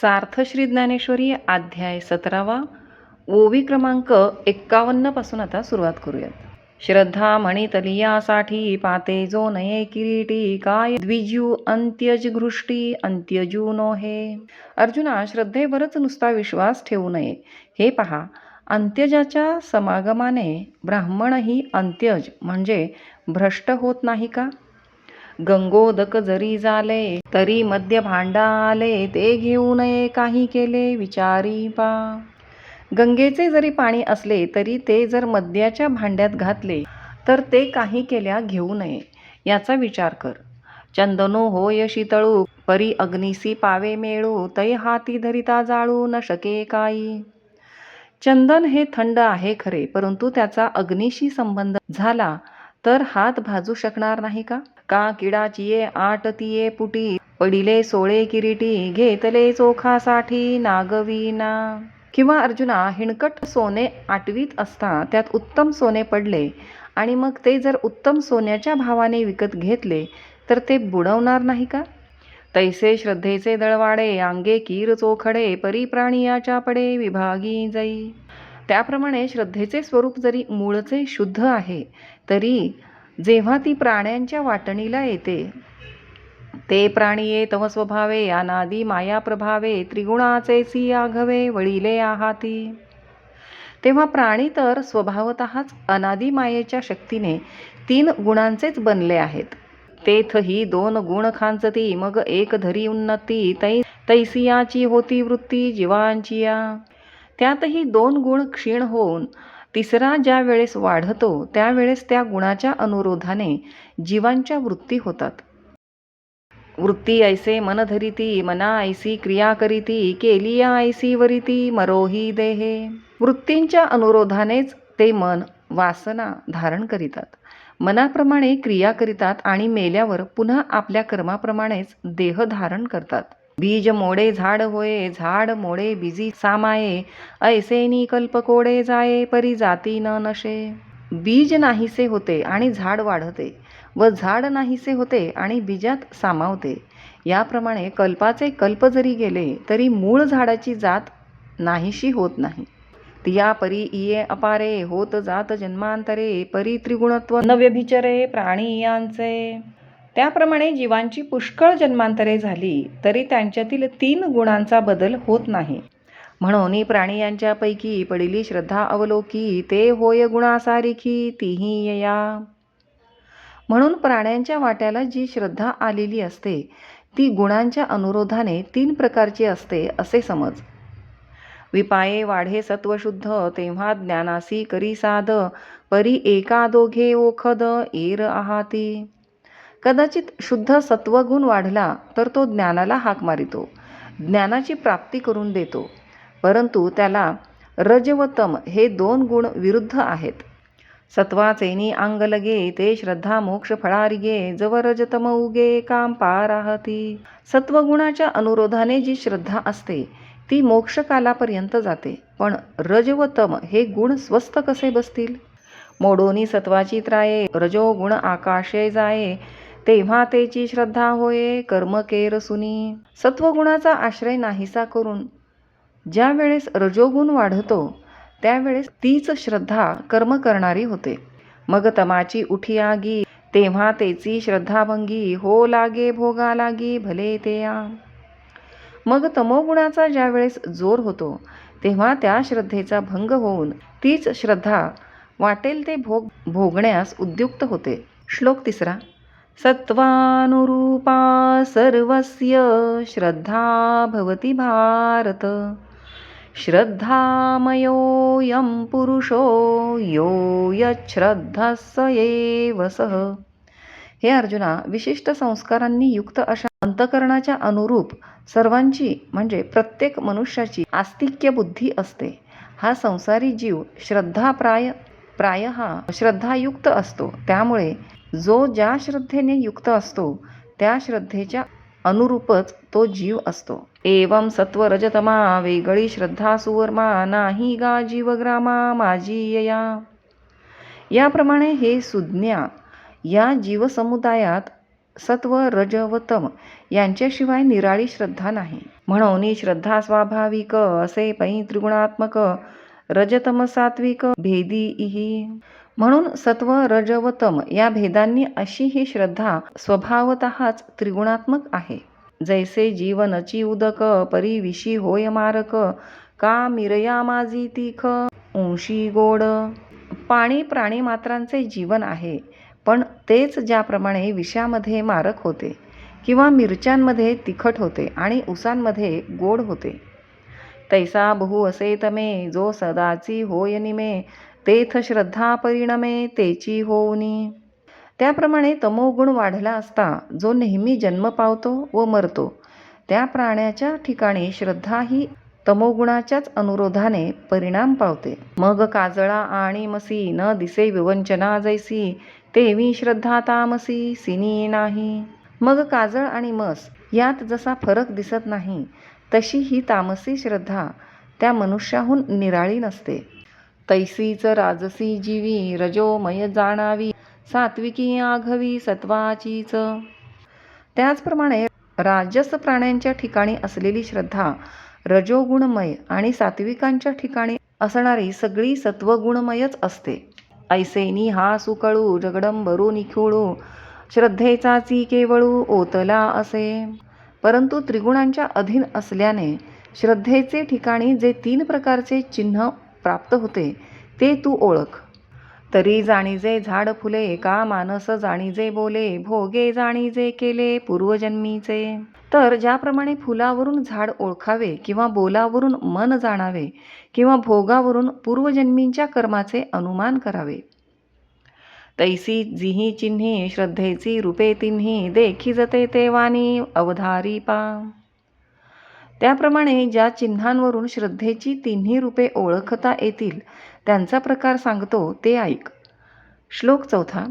सार्थ श्री ज्ञानेश्वरी अध्याय सतरावा. ओवी क्रमांक एक्कावन्नपासून आता सुरुवात करूयात. श्रद्धा मणितलियासाठी पाते जो नये किरीटी काय द्विजू अंत्यज घृष्टी अंत्यजू नो हे अर्जुना श्रद्धेवरच नुसता विश्वास ठेवू नये. हे पहा अंत्यजाच्या समागमाने ब्राह्मणही अंत्यज म्हणजे भ्रष्ट होत नाही का? गंगोदक जरी झाले तरी मध्य भांडा आले ते घेऊ नये काही केले विचारी पा गंगेचे जरी पाणी असले तरी ते जर मद्याच्या भांड्यात घातले तर ते काही केल्या घेऊ नये याचा विचार कर. चंदनो होय शीतळू परी अग्निसी पावे मेळू तै हाती धरिता जाळू न शके काही. चंदन हे थंड आहे खरे परंतु त्याचा अग्निशी संबंध झाला तर हात भाजू शकणार नाही का? का किडाचिये आटतीये पुटी पडिले सोळे किरीटी घेतले चोखासाठी नागवीना किंवा अर्जुना हिणकट सोने आटवीत असता त्यात उत्तम सोने पडले. आणि मग ते जर उत्तम सोन्याच्या भावाने विकत घेतले तर ते बुडवणार नाही का? तैसे श्रद्धेचे दळवाडे अंगे कीर चोखडे परी प्राणियाच्या पडे विभागी जाई. त्याप्रमाणे श्रद्धेचे स्वरूप जरी मूळचे शुद्ध आहे तरी जेव्हा ती प्राण्यांच्या वाटणीला येते ते प्राणीये तव स्वभावे अनादी माया प्रभावे त्रिगुणाचे सी आघवे वळिले आहाती. तेव्हा प्राणी तर स्वभावतःच अनादी मायेच्या शक्तीने तीन गुणांचेच बनले आहेत. तेथही दोन गुण खांचती मग एक धरी उन्नती तै तैसियाची होती वृत्ती जीवांचिया त्यातही दोन गुण क्षीण होऊन तिसरा ज्या वेळेस वाढतो त्यावेळेस त्या गुणाच्या अनुरोधाने जीवांच्या वृत्ती होतात. वृत्ती ऐसे मन धरिती मना ऐसी क्रिया करीती केलिया ऐसी वरिती मरोही देहे. वृत्तींच्या अनुरोधानेच ते मन वासना धारण करीतात. मनाप्रमाणे क्रिया करीतात आणि मेल्यावर पुन्हा आपल्या कर्माप्रमाणेच देह धारण करतात. बीज मोडे झाड होये झाड मोडे बिजी सामाये ऐसेनी कल्पकोडे जाये परी जाती न नशे. बीज नाहीसे होते आणि झाड वाढते व झाड नाहीसे होते आणि बीजात सामावते. याप्रमाणे कल्पाचे कल्प जरी गेले तरी मूळ झाडाची जात नाहीशी होत नाही. तिया परी इये अपारे होत जात जन्मांतरे परी त्रिगुणत्व नव्यभिचरे प्राणी यांचे त्याप्रमाणे जीवांची पुष्कळ जन्मांतरे झाली तरी त्यांच्यातील तीन गुणांचा बदल होत नाही. म्हणून प्राणी यांच्यापैकी पडिली श्रद्धा अवलोकी ते होय गुणासारिखी तीही यया. म्हणून प्राण्यांच्या वाट्याला जी श्रद्धा आलेली असते ती गुणांच्या अनुरोधाने तीन प्रकारची असते असे समज. विपाये वाढे सत्वशुद्ध तेव्हा ज्ञानासी करी साध परी एका दोघे ओखद एर आहाती. कदाचित शुद्ध सत्वगुण वाढला तर तो ज्ञानाला हाक मारितो. ज्ञानाची प्राप्ती करून देतो. परंतु त्याला रज व तम हे दोन गुण विरुद्ध आहेत. सत्वाचेनी अंग लगे ते श्रद्धा मोक्ष फळारिगे जव रजतम उगे काम पाराहती. सत्वगुणाच्या अनुरोधाने जी श्रद्धा असते ती मोक्षकालापर्यंत जाते. पण रज व तम हे गुण स्वस्त कसे बसतील? मोडोनी सत्वाची त्राये रजो गुण आकाशे जाये. तेव्हा तेची श्रद्धा होये कर्म केर सुनी. सत्वगुणाचा आश्रय नाहीसा करून. ज्या वेळेस रजोगुण वाढतो त्यावेळेस तीच श्रद्धा कर्म करणारी होते. मग तमाची उठी आगी तेव्हा तेची श्रद्धाभंगी हो लागे भोगा लागी भले ते मग तमोगुणाचा ज्या वेळेस जोर होतो तेव्हा त्या श्रद्धेचा भंग होऊन तीच श्रद्धा वाटेल ते भोग भोगण्यास उद्युक्त होते. श्लोक तिसरा. सत्वानुरूपा सर्वस्य श्रद्धा भवति भारत। श्रद्धामयोऽयं पुरुषो यो यच्छ्रद्धः एव सः। हे अर्जुना विशिष्ट संस्कारांनी युक्त अशा अंतकरणाच्या अनुरूप सर्वांची म्हणजे प्रत्येक मनुष्याची आस्तिक्य बुद्धी असते. हा संसारी जीव श्रद्धाप्राय प्राय हा श्रद्धायुक्त असतो. त्यामुळे जो ज्या श्रद्धेने युक्त असतो त्या श्रद्धेच्या अनुरूपच तो जीव असतो. एवम सत्व रजतमा वेगळी श्रद्धा सुवर्मा नाही गा जीवग्रामा माझी यया. याप्रमाणे हे सुज्ञा या जीवसमुदायात सत्व रज व तम यांच्याशिवाय निराळी श्रद्धा नाही. म्हणून श्रद्धा स्वाभाविक असे पै त्रिगुणात्मक रजतम सात्विक भेदी इही. म्हणून सत्व रज व तम या भेदांनी अशी ही श्रद्धा स्वभावतःच त्रिगुणात्मक आहे. जैसे जीवनची उदक परिविशी होय मारक का मिरया माझी तीख उंशी गोड. पाणी प्राणी मात्रांचे जीवन आहे पण तेच ज्याप्रमाणे विषामध्ये मारक होते किंवा मिरच्यांमध्ये तिखट होते आणि उसांमध्ये गोड होते. तैसा बहु असे तमे जो सदाची होय निमे तेथ श्रद्धा परिणमे तेची होऊनी. त्याप्रमाणे तमोगुण वाढला असता जो नेहमी जन्म पावतो व मरतो त्या प्राण्याच्या ठिकाणी श्रद्धा ही तमोगुणाच्याच अनुरोधाने परिणाम पावते. मग काजळा आणि मसी न दिसे विवंचना जैसी तेवी श्रद्धा तामसी सिनी नाही. मग काजळ आणि मस यात जसा फरक दिसत नाही तशी ही तामसी श्रद्धा त्या मनुष्याहून निराळी नसते. तैसीच राजसी जीवी रजोमय जाणावी सात्विकी आघवी सत्वाचीच त्याचप्रमाणे राजस प्राण्यांच्या ठिकाणी असलेली श्रद्धा रजोगुणमय आणि सात्विकांच्या ठिकाणी असणारी सगळी सत्वगुणमयच असते. ऐसेनी हा सुकळू जगडंबरू निखुळू श्रद्धेचाची केवळू ओतला असे. परंतु त्रिगुणांच्या अधीन असल्याने श्रद्धेचे ठिकाणी जे तीन प्रकारचे चिन्ह प्राप्त होते ते तू ओळख. तरी जाणीजे झाड फुले का मानस जाणीजे बोले भोगे जाणीजे केले पूर्वजन्मीचे. तर ज्याप्रमाणे फुलावरून झाड ओळखावे किंवा बोलावरून मन जाणावे किंवा भोगावरून पूर्वजन्मींच्या कर्माचे अनुमान करावे. तैसी जिही चिन्ही श्रद्धेची रूपे तिन्ही देखी जते तेवानी अवधारी पा. त्याप्रमाणे ज्या चिन्हांवरून श्रद्धेची तिन्ही रूपे ओळखता येतील त्यांचा प्रकार सांगतो ते ऐक. श्लोक चौथा.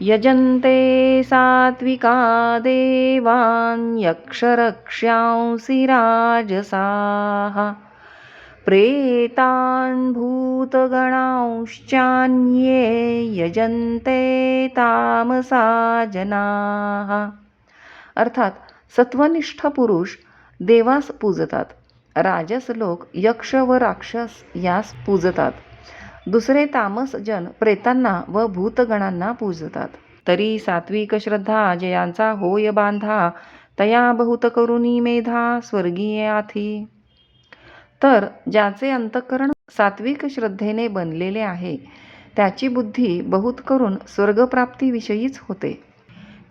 यजन्ते सात्विका देवान् यक्षरक्ष्यांसि राजसाः। प्रेतान् भूतगणांश्चान्ये यजन्ते तामसा जनाः। अर्थात सत्वनिष्ठ पुरुष देवास पूजतात. राजस लोक यक्ष व राक्षस यास पूजतात. दुसरे तामस जन प्रेतांना व भूतगणांना पूजतात. तरी सात्विक श्रद्धा जयांचा होय बांधा तया बहुत करुणी मेधा स्वर्गीय आथी. तर ज्याचे अंतःकरण सात्विक श्रद्धेने बनलेले आहे त्याची बुद्धी बहुत करून स्वर्गप्राप्तीविषयीच होते.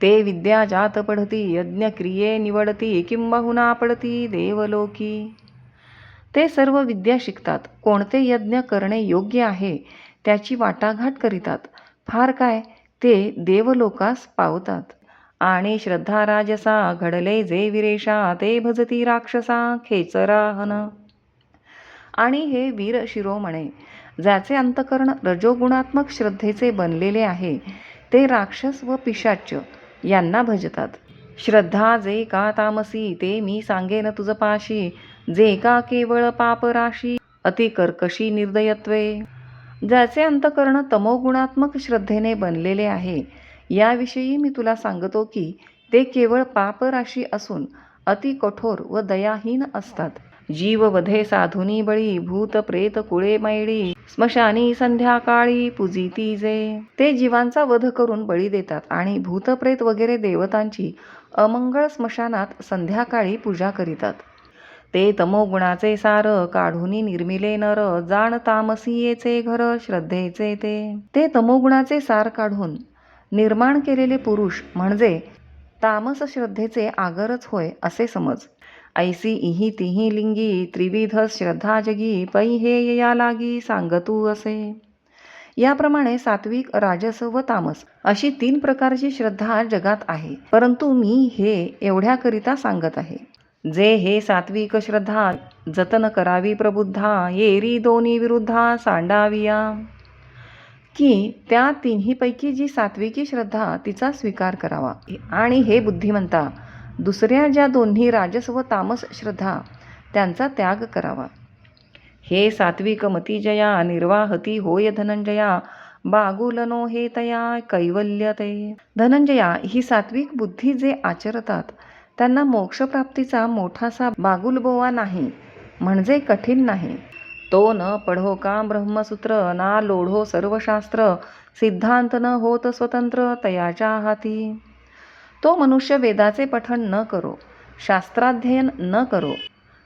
ते विद्या जात पढती यज्ञ क्रिये निवडती किंबहुना पडती देवलोकी. ते सर्व विद्या शिकतात. कोणते यज्ञ करणे योग्य आहे त्याची वाटाघाट करीतात. फार काय ते देवलोकास पावतात. आणि श्रद्धा राजसा घडले जे विरेषा ते भजती राक्षसा खेचराहन. आणि हे वीर शिरोमणे ज्याचे अंतकरण रजोगुणात्मक श्रद्धेचे बनलेले आहे ते राक्षस व पिशाच्य यांना भजतात. श्रद्धा जे का तामसी ते मी सांगेन तुझ पाशी. जे का केवळ पापराशी अति कर्कशी निर्दयत्वे. ज्याचे अंतकरण तमोगुणात्मक श्रद्धेने बनलेले आहे याविषयी मी तुला सांगतो की ते केवळ पापराशी असून अति कठोर व दयाहीन असतात. जीववधे साधुनी बळी भूत प्रेत कुळे मैडी स्मशानी संध्याकाळी पुजिती जे ते जीवांचा वध करून बळी देतात आणि भूतप्रेत वगैरे देवतांची अमंगळ स्मशानात संध्याकाळी पूजा करीतात. ते तमोगुणाचे सार काढूनी निर्मिले नर जाण तामसीयेचे घर श्रद्धेचे ते. ते तमोगुणाचे सार काढून निर्माण केलेले पुरुष म्हणजे तामस श्रद्धेचे आगरच होय असे समज. ऐसी इही तिही लिंगी त्रिविध श्रद्धा जगी पै हे या लागी सांगतू असे. याप्रमाणे सात्विक राजस व तामस अशी तीन प्रकारची श्रद्धा जगात आहे. परंतु मी हे एवढ्याकरिता सांगत आहे. जे हे सात्विक श्रद्धा जतन करावी प्रबुद्धा येरी दोन्ही विरुद्धा सांडाविया. की त्या तिन्हीपैकी जी सात्विकी श्रद्धा तिचा स्वीकार करावा. आणि हे बुद्धिमंता दुसऱ्या ज्या दोन्ही राजस व तामस श्रद्धा त्यांचा त्याग करावा. हे सात्विक मतीजया निर्वाहती होय धनंजया बागुलनो हे तया कैवल्यते. धनंजया ही सात्विक बुद्धी जे आचरतात त्यांना मोक्षप्राप्तीचा मोठासा बागुलबोवा नाही म्हणजे कठीण नाही. तो न पढो का ब्रह्मसूत्र ना लोढो सर्वशास्त्र सिद्धांत न होत स्वतंत्र तयाच्या हाती. तो मनुष्य वेदाचे पठण न करो शास्त्राध्ययन न करो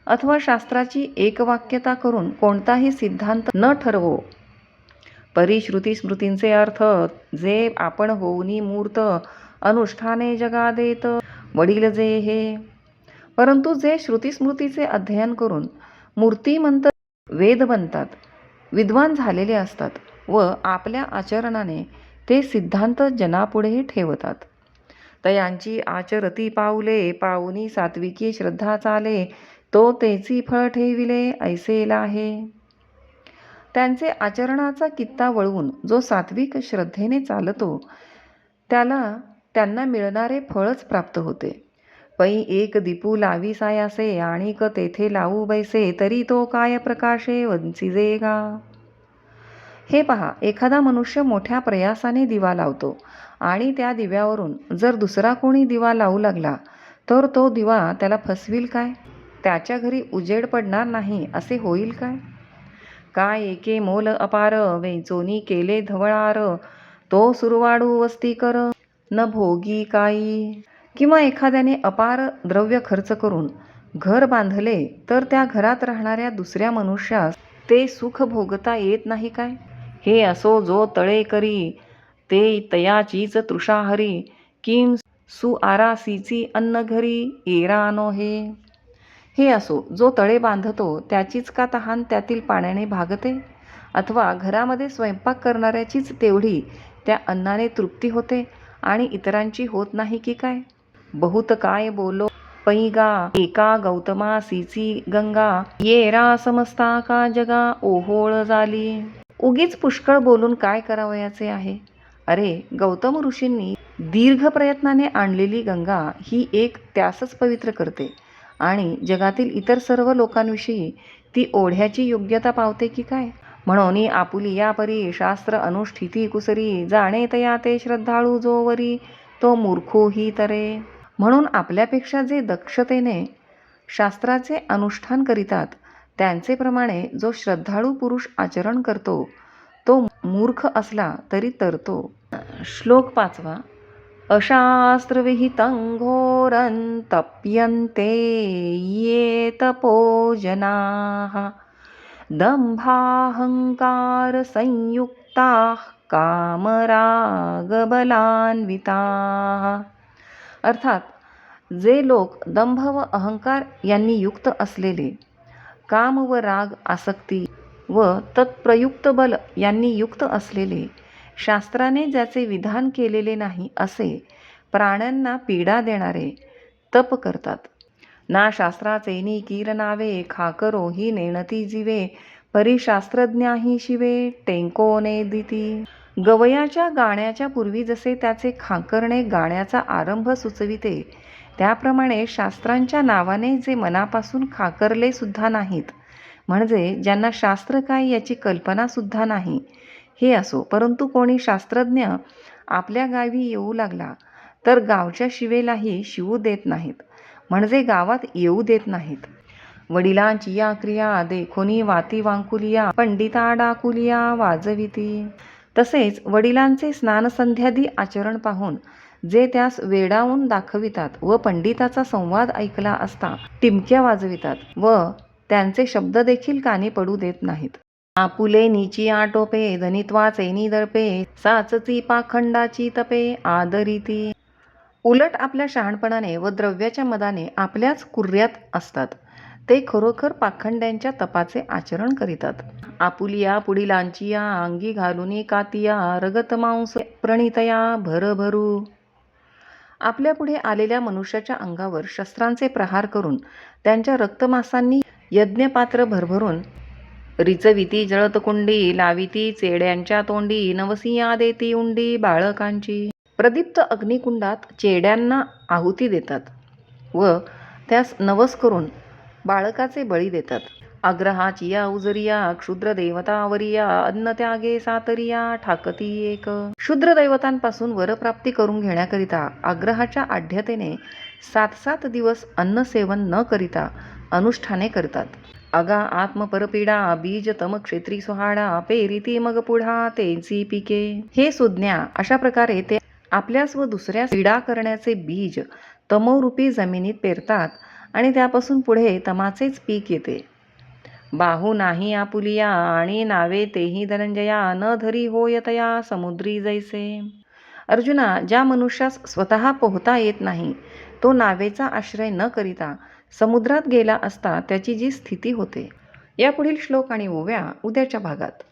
अथवा शास्त्राची एकवाक्यता करून कोणताही सिद्धांत न ठरवो. परिश्रुती स्मृतींचे अर्थ जे आपण होऊनी मूर्त अनुष्ठाने जगा देत वडील जे हे. परंतु जे श्रुतीस्मृतीचे अध्ययन करून मूर्तिमंत वेद बनतात विद्वान झालेले असतात व आपल्या आचरणाने ते सिद्धांत जनापुढेही ठेवतात. तयांची आचरती पाऊले पाऊनी सात्विकी श्रद्धा चाले तो तेची फळ ठेविले ऐसेला आहे त्यांचे आचरणाचा कित्ता वळवून जो सात्विक श्रद्धेने चालतो त्याला त्यांना मिळणारे फळच प्राप्त होते. पै एक दिपू लावी सायासे आणिक तेथे लावू बैसे तरी तो काय प्रकाशे वंचिजे गा. हे पहा एखादा मनुष्य मोठ्या प्रयासाने दिवा लावतो. आणि त्या दिव्यावरून जर दुसरा कोणी दिवा लावू लागला तर तो दिवा त्याला फसविल काय? त्याच्या घरी उजेड पडणार नाही असे होईल काय? काय एके मोल अपार वेचोनी केले धवळार तो सुरवाडू वस्ती कर न भोगी काई. किंवा एखाद्याने अपार द्रव्य खर्च करून घर बांधले तर त्या घरात राहणाऱ्या दुसऱ्या मनुष्यास ते सुख भोगता येत नाही काय? हे असो जो तळे करी ते तयाचीच तृषाहरी किम सुआरासीची अन्न घरी एरानो हे. हे असो जो तळे बांधतो त्याचीच का तहान त्यातील पाण्याने भागते? अथवा घरामध्ये स्वयंपाक करणाऱ्याचीच तेवढी त्या अन्नाने तृप्ती होते आणि इतरांची होत नाही की काय? बहुत काय बोलो पैगा एका गौतमा सीची गंगा येरा समजता का जगा ओहोळ झाली उगीच पुष्कळ बोलून काय करावयाचे आहे? अरे गौतम ऋषींनी दीर्घ प्रयत्नाने आणलेली गंगा ही एक त्यासच पवित्र करते आणि जगातील इतर सर्व लोकांविषयी ती ओढ्याची योग्यता पावते की काय? म्हणून आपुली या परी शास्त्र अनुष्ठिती कुसरी जाणे तया ते श्रद्धाळू जोवरी तो मूर्खोही तरे. म्हणून आपल्यापेक्षा जे दक्षतेने शास्त्राचे अनुष्ठान करीतात त्यांचे प्रमाणे जो श्रद्धाळू पुरुष आचरण करतो मूर्ख असला तरी तरतो. श्लोक पाचवा. अशास्त्रविहितं घोरं तप्यन्ते ये तपोजनाः। दंभाहंकारसंयुक्ताः कामरागबलान्विताः। अर्थात जे लोक दंभ व अहंकार यांनी युक्त असलेले काम व राग आसक्ती व तत्प्रयुक्त बल यांनी युक्त असलेले शास्त्राने ज्याचे विधान केलेले नाही असे प्राण्यांना पीडा देणारे तप करतात. ना शास्त्राचे नि कीरनावे खाकरो ही नेणती जीवे परिशास्त्रज्ञाही शिवे टेंकोने दिती. गवयाच्या गाण्याच्या पूर्वी जसे त्याचे खाकरणे गाण्याचा आरंभ सुचविते त्याप्रमाणे शास्त्रांच्या नावाने जे मनापासून खाकरले सुद्धा नाहीत. म्हणजे ज्यांना शास्त्र काय याची कल्पनासुद्धा नाही. हे असो परंतु कोणी शास्त्रज्ञ आपल्या गावी येऊ लागला तर गावच्या शिवेलाही शिवू देत नाहीत. म्हणजे गावात येऊ देत नाहीत. वडिलांची या क्रिया देखोनी वाती वांकुलिया पंडिता डाकुलिया वाजविती. तसेच वडिलांचे स्नानसंध्यादी आचरण पाहून जे त्यास वेडावून दाखवितात व पंडिताचा संवाद ऐकला असता टिमक्या वाजवितात व त्यांचे शब्द देखील कानी पडू देत नाहीत. आपुले नीची आटोपे धनित्वाचे निदर्पे साचती पाखंडाची तपे आदरिती. उलट आपल्या शहाणपणाने व द्रव्याच्या मदाने आपल्याच कुर्यात असतात. ते खरोखर पाखंड्यांच्या तपाचे आचरण करीतात. आपुलिया पुढिलांचिया अंगी घालून कातिया रगत मांस प्रणितया भरभरू. आपल्या पुढे आलेल्या मनुष्याच्या अंगावर शस्त्रांचे प्रहार करून त्यांच्या रक्तमासांनी यज्ञपात्र भरभरून. रिचविती जळतकुंडी लाविती चेड्यांच्या तोंडी नवसिया देती उंडी बाळकांची. प्रदीप्त अग्निकुंडात चेड्यांना आहुती देतात व त्यास नवस करून बाळकाचे बळी देतात. आग्रहाचिया उजरिया क्षुद्र देवतावरिया अन्न त्यागे सातरिया ठाकती एक. क्षुद्र दैवतांपासून वरप्राप्ती करून घेण्याकरिता आग्रहाच्या आढ्यतेने सात सात दिवस अन्नसेवन न करिता अनुष्ठाने करतात. अगा आत्मपरपीडा बीज तम क्षेत्री सुहाडा पेरिती मग पुढा तेची पिके हे सुज्ञा अशा प्रकारे ते आपल्यास व दुसऱ्यास पीडा करण्याचे बीज तमोरूपी जमिनीत पेरतात आणि त्यापासून पुढे तमाचेच पीक येते. बाहू नाही आपुलिया आणि नावे तेही धनंजया न धरी होयतया समुद्री जैसे. अर्जुना ज्या मनुष्यास स्वतः पोहता येत नाही तो नावेचा आश्रय न करिता समुद्रात गेला असता त्याची जी स्थिती होते. या पुढील श्लोक आणि ओव्या उद्याच्या भागात.